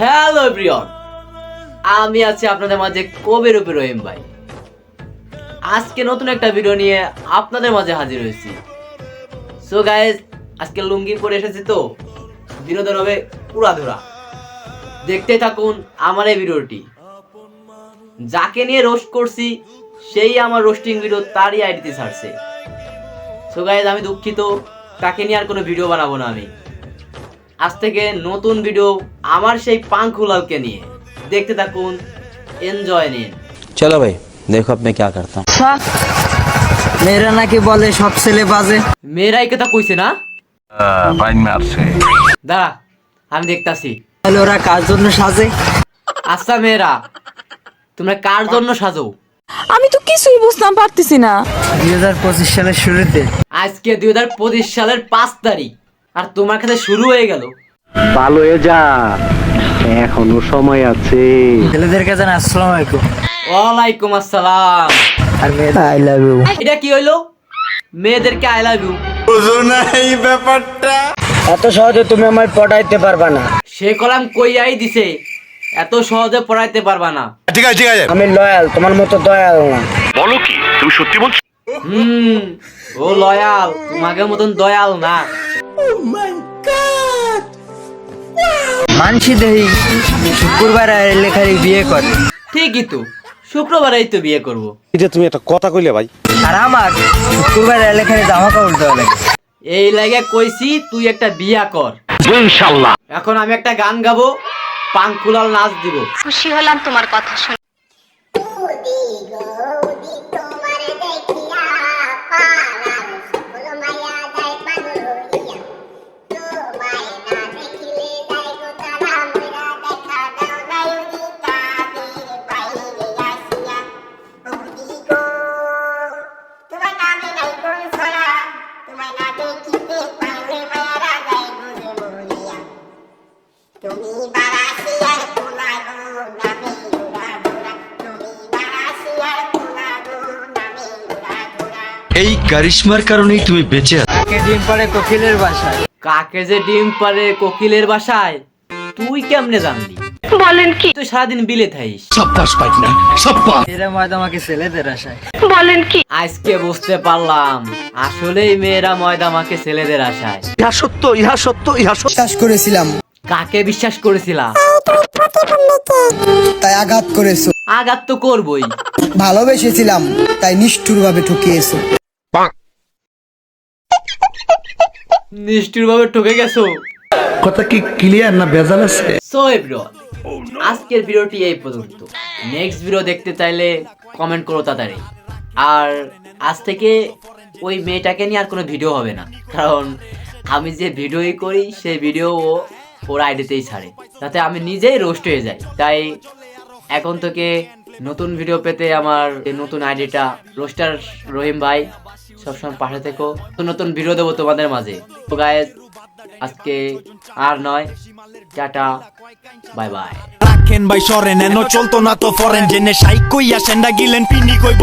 Hello everyone, আমি আছি আপনাদের মাঝে কবির উপর রহিম ভাই। আজকে নতুন একটা ভিডিও নিয়ে আপনাদের মাঝে হাজির হয়েছি। সো গাইজ আজকে লুঙ্গি পরে এসেছি তো, বিনোদন হবে পুরাধুরা দেখতে থাকুন আমার এই ভিডিওটি যাকে নিয়ে রোস্ট করছি, সেই আমার রোস্টিং ভিডিও তারই আইডিতে ছাড়ছে। সো গাইজ আমি দুঃখিত, তাকে নিয়ে আর কোনো ভিডিও বানাবো না আমি। আজ থেকে নতুন ভিডিও আমার সেই পাঙ্কুলালকে নিয়ে দেখতে থাকুন এনজয় নিন चलो भाई देखो अब मैं क्या करता हूँ মেয়েরা নাকি বলে সব ছেলে বাজে মেয়েরাই কথা কইছে না বাইন মারছে দাঁড়া আমি দেখতাছি তাহলে ওরা কার জন্য সাজে আচ্ছা মেয়েরা তোমরা কার জন্য সাজো আমি তো কিছুই বুঝতাম পারতেছি না দুই হাজার পঁচিশ সালের শুরুতে আজকে দুই হাজার পঁচিশ সালের পাঁচ তারিখ আর তোমার কাছে শুরু হয়ে গেল। ভালো হয়ে যা। এখনও সময় আছে। ছেলেদেরকে জানা আসসালাম আলাইকুম। ওয়ালাইকুম আসসালাম। আর মেয়েরা আই লাভ ইউ এটা কি হইল? মেয়েদেরকে আই লাভ ইউ বুঝো না এই ব্যাপারটা। এত সহজে তুমি আমায় পটাইতে পারবা না। সে কলাম কইয়াই দিছে? এত সহজে পড়াইতে পারবা না। ঠিক আছে ঠিক আছে। আমি লয়াল তোমার মতো দয়াল না। বলো কি তুমি সত্যি বলছো হুম ও লয়াল তোমাকে মতন দয়াল না। মানসি দেহি শুক্রবার লেখারি বিয়ে করে। ঠিকই তো শুক্রবারেই তো বিয়ে করব। এটা তুমি একটা কথা কইলে ভাই। আর আমার শুক্রবার লেখারি জামা কাপড় দেওয়া লাগে। এই লাগে কইছি তুই একটা বিয়া কর। ইনশাল্লাহ। এখন আমি একটা গান গাবো পাঙ্কুলাল নাচ দিব। খুশি হলাম তোমার কথা শুনে। তুমি বারাসিয়ার পোলা গো নামে উড়া ধরা তুমি বারাসিয়ার পোলা গো নামে উড়া ধরা এই কারিশমার কারণেই তুমি বেঁচে আছো। তাকে ডিম পারে কোকিলের বাসায়? কাকে যে ডিম পারে কোকিলের বাসায়? তুই কেমনে জানলি? বলেন কি? তুই সারাদিন বিলে থাইস এরা ময়দা আমাকে ছেলেদের আশায়। বলেন কি? আজকে বুঝতে পারলাম আসলেই মেয়েরা ময়দা মাকে ছেলেদের আশায়। ইহা সত্য ইহা সত্য ইহা সত্য। বিশ্বাস করেছিলাম। কাকে বিশ্বাস করেছিলা তাই আঘাত করেছ। আঘাত তো করবই। ভালোবেসেছিলাম তাই নিষ্ঠুরভাবে ঠকিয়েছো। নিষ্ঠুর ভাবে ঠকে গেছো? কথা কি ক্লিয়ার না ভেজাল আছে? সো এভরিওয়ান আজকের ভিডিওটি এই পর্যন্ত। নেক্সট ভিডিও দেখতে চাইলে কমেন্ট করো তাড়াতাড়ি। আর আজ থেকে ওই মেয়েটাকে নিয়ে আর কোনো ভিডিও হবে না। কারণ আমি যে ভিডিওই করি, সেই ভিডিও ও ওর আইডিতেই ছাড়ে। তাতে আমি নিজেই রোস্ট হয়ে যাই। তাই এখন থেকে নতুন ভিডিও পেতে আমার নতুন আইডিটা রোস্টার রহিম ভাই, সবসময় পাশে থেকো। নতুন নতুন ভিডিও দেবো তোমাদের মাঝে। তো গায়ে আজকে আর নয়। টাটা। Bye bye. রাখেন ভাই সরেন এনো চলতো না তো ফরেন জেনে সাইক কইয়া না গিলেন পিনি কইব।